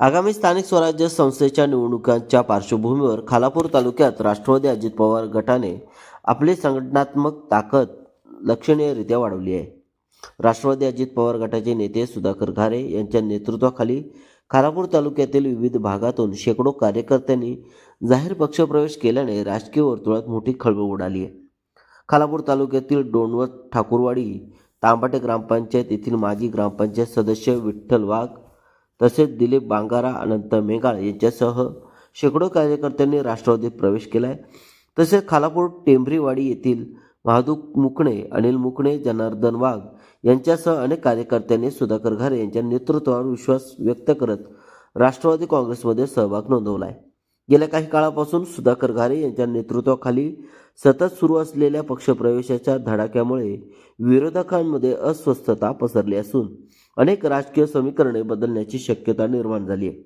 आगामी स्थानिक स्वराज्य संस्थेच्या निवडणुकांच्या पार्श्वभूमीवर खालापूर तालुक्यात राष्ट्रवादी अजित पवार गटाने आपली संघटनात्मक ताकद लक्षणीयरित्या वाढवली आहे. राष्ट्रवादी अजित पवार गटाचे नेते सुधाकर घारे यांच्या नेतृत्वाखाली खालापूर तालुक्यातील विविध भागातून शेकडो कार्यकर्त्यांनी जाहीर पक्षप्रवेश केल्याने राजकीय वर्तुळात मोठी खळबळ उडाली आहे. खालापूर तालुक्यातील डोणवत ठाकूरवाडी तांबाटे ग्रामपंचायत येथील माजी ग्रामपंचायत सदस्य विठ्ठल वाघ तसेच दिलीप बांगारा अनंत मेघाळ यांच्यासह शेकडो कार्यकर्त्यांनी राष्ट्रवादीत प्रवेश केला आहे तसेच खालापूर टेंभरीवाडी येथील महादूक मुकणे अनिल मुकणे जनार्दन वाघ यांच्यासह अनेक कार्यकर्त्यांनी सुधाकर घारे यांच्या नेतृत्वावर विश्वास व्यक्त करत राष्ट्रवादी काँग्रेसमध्ये सहभाग नोंदवला आहे गेल्या काही काळापासून सुधाकर घारे यांच्या नेतृत्वाखाली सतत सुरू असलेल्या पक्षप्रवेशाच्या धडाक्यामुळे विरोधकांमध्ये अस्वस्थता पसरली असून अनेक राजकीय समीकरणे बदलण्याची शक्यता निर्माण झाली आहे.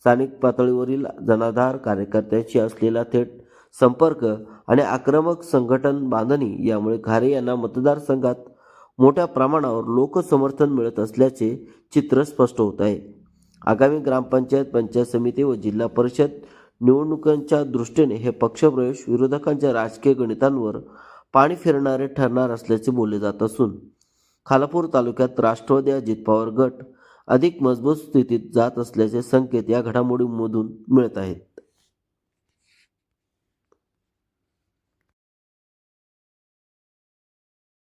स्थानिक पातळीवरील जनाधार कार्यकर्त्यांशी असलेला थेट संपर्क आणि आक्रमक संघटन बांधणी यामुळे घारे यांना मतदारसंघात मोठ्या प्रमाणावर लोकसमर्थन मिळत असल्याचे चित्र स्पष्ट होत आहे. आगामी ग्रामपंचायत पंचायत समिती व जिल्हा परिषद निवडणुकांच्या दृष्टीने हे पक्षप्रवेश विरोधकांच्या राजकीय गणितांवर पाणी फिरणारे ठरणार असल्याचे बोलले जात असून खालापूर तालुक्यात राष्ट्रवादी अजित पवार गट अधिक मजबूत स्थितीत जात असल्याचे संकेत या घडामोडीमधून मिळत आहेत.